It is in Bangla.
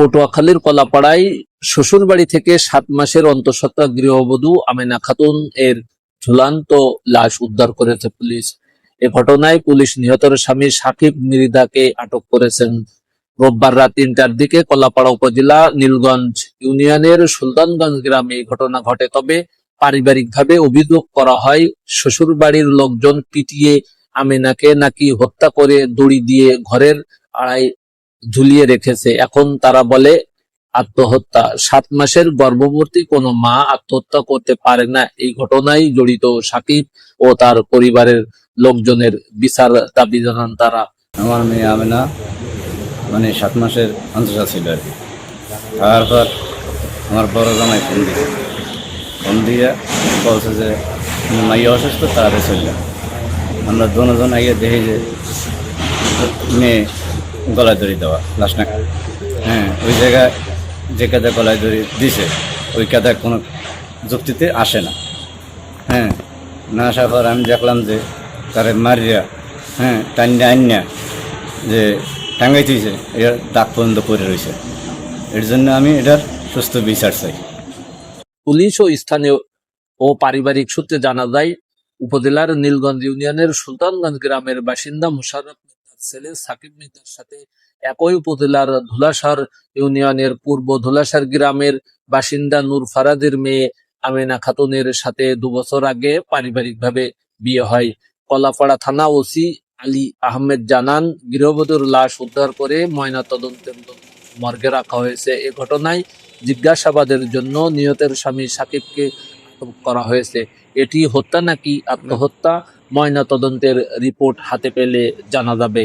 পটুয়াখালীর কলাপাড়ায় শ্বশুর বাড়ি থেকে সাত মাসের অন্তঃসত্ত্বা গৃহবধূ আমেনা খাতুন এর ঝুলান্ত লাশ উদ্ধার করেছে পুলিশ। এ ঘটনায় পুলিশ নিহতের স্বামী সাকিব মৃদাকে আটক করেছেন। রোববার রাত তিনটার দিকে কলাপাড়া উপজেলা নীলগঞ্জ ইউনিয়নের সুলতানগঞ্জ গ্রামে এই ঘটনা ঘটে। তবে পারিবারিকভাবে অভিযোগ করা হয় শ্বশুর বাড়ির লোকজন পিটিয়ে আমেনাকে নাকি হত্যা করে দড়ি দিয়ে ঘরের আড়াই ঝুলিয়ে রেখেছে। এখন তারা বলে, আত্মহত্যা। সাত মাসের গর্ভবতী কোনো মা আত্মহত্যা করতে পারে না। এই ঘটনায় জড়িত সাকিব ও তার পরিবারের লোকজনের বিচার দাবি জানান তারা। আমার মেয়ে আমেনা মানে সাত মাসের অন্তর্জা ছিল আর কি। তারপর আমার বড় জামাই ফোন দিয়েছে ফোন দিয়ে বলছে যে মাইয়া অসুস্থ, তাড়াতাড়ি চললাম আমরা দুজন আগে দেখি যে, মেয়ে গলায় দড়ি দেওয়া, লাশ না। হ্যাঁ ওই জায়গায় যে কাদা গলায় দড়ি দিছে, ওই কাদা কোনো যুক্তিতে আসে না। হ্যাঁ না আসার পর আমি দেখলাম যে তারে মারিয়া হ্যাঁ টান্যা আন্যা যে টাঙ্গাইতেছে এর দাগ পর্যন্ত পড়ে রয়েছে এর জন্য আমি এটার সুস্থ বিচার চাই। পুলিশ ও স্থানীয় ও পারিবারিক সূত্রে জানা যায়, উপজেলার নীলগঞ্জ ইউনিয়নের সুলতানগঞ্জ গ্রামের বাসিন্দা মিত্তার ছেলে সাকিব মিত্তার সাথে একই উপজেলার ধুলাসার ইউনিয়নের পূর্ব ধুলাসার গ্রামের বাসিন্দা নূর ফারাদের মেয়ে আমিনা খাতুনের সাথে দুবছর আগে পারিবারিকভাবে বিয়ে হয়। কলাপাড়া থানা ওসি আলী আহমেদ জানান, গৃহবধূর লাশ উদ্ধার করে ময়না তদন্তের মর্গে রাখা হয়েছে। এ ঘটনায় জিজ্ঞাসাবাদের জন্য নিহতের স্বামী সাকিবকে করা হয়েছে এটি হত্যা নাকি আত্মহত্যা? ময়না তদন্তের রিপোর্ট হাতে পেলে জানা যাবে।